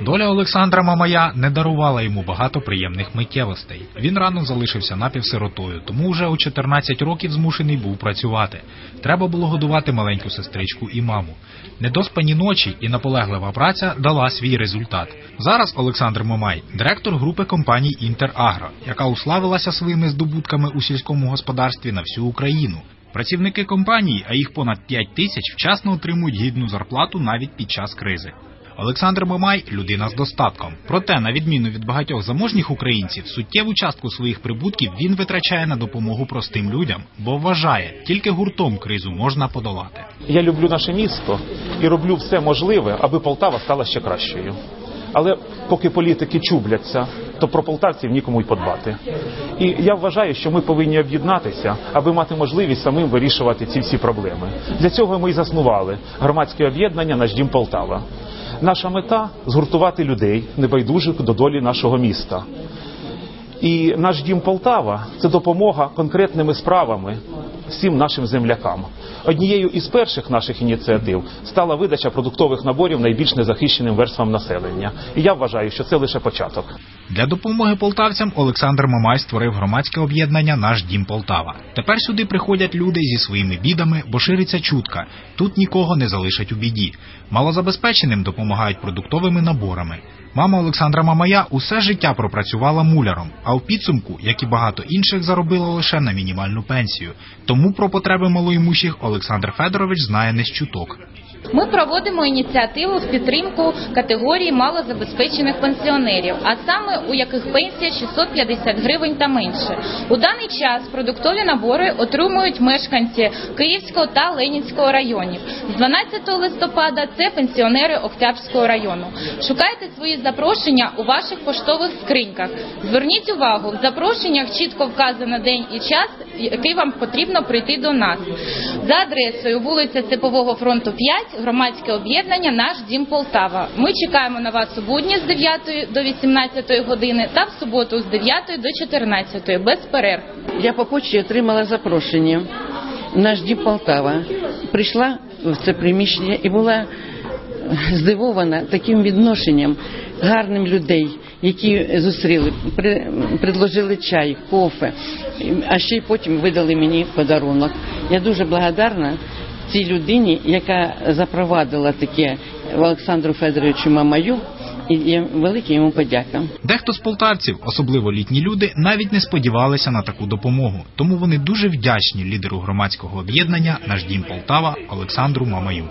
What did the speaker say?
Доля Олександра Мамая не дарувала йому багато приємних миттєвостей. Він рано залишився напівсиротою, тому вже у 14 років змушений був працювати. Треба було годувати маленьку сестричку і маму. Недоспані ночі і наполеглива праця дала свій результат. Зараз Олександр Мамай директор групи компаній Інтерагро, яка уславилася своїми здобутками у сільському господарстві на всю Україну. Працівники компанії, а їх понад 5 тисяч, вчасно отримують гідну зарплату навіть під час кризи. Олександр Мамай людина з достатком. Проте, на відміну від багатьох заможніх українців, суттєву частку своїх прибутків він витрачає на допомогу простим людям, бо вважає, тільки гуртом кризу можна подолати. Я люблю наше місто і роблю все можливе, аби Полтава стала ще кращою. Але поки політики чубляться, то про полтавців нікому й подбати. І я вважаю, що ми повинні об'єднатися, аби мати можливість самим вирішувати ці всі проблеми. Для цього ми й заснували громадське об'єднання Наш дім Полтава. Наша мета згуртувати людей, небайдужих до долі нашого міста. І наш дім Полтава це допомога конкретними справами всім нашим землякам. Однією із перших наших ініціатив стала видача продуктових наборів найбільш незахищеним верствам населення. І я вважаю, що це лише початок. Для допомоги полтавцям Олександр Мамай створив громадське об'єднання Наш дім Полтава. Тепер сюди приходять люди зі своїми бідами, бо шириться чутка. Тут нікого не залишать у біді. Малозабезпеченим допомагають продуктовими наборами. Мама Олександра Мамая усе життя пропрацювала муляром, а в підсумку, як і багато інших, заробила лише на мінімальну пенсію. Тому про потреби малоімущих Олександр Федорович знає не з чуток. Ми проводимо ініціативу в підтримку категорії малозабезпечених пенсіонерів, а саме у яких пенсія 650 гривень та менше. У даний час продуктові набори отримують мешканці Київського та Ленінського районів. З 12 листопада це пенсіонери Октябрського району. Шукайте свої запрошення у ваших поштових скриньках. Зверніть увагу, в запрошеннях чітко вказано день і час, який вам потрібно прийти до нас. За адресою вулиця Степового фронту 5, громадське об'єднання Наш дім Полтава. Ми чекаємо на вас у будні з 9 до 18 години та в суботу з 9 до 14 без перерв. Я по почті отримала запрошення. Наш дім Полтава прийшла в це приміщення і була здивована таким відношенням гарним людей, які зустріли, при, предложили чай, кофе, а ще й потім видали мені подарунок. Я дуже благодарна цій людині, яка запровадила таке Олександру Федоровичу Мамаю. І велике йому подяка. Дехто з полтавців, особливо літні люди, навіть не сподівалися на таку допомогу, тому вони дуже вдячні лідеру громадського об'єднання Наш дім Полтава Олександру Мамаю.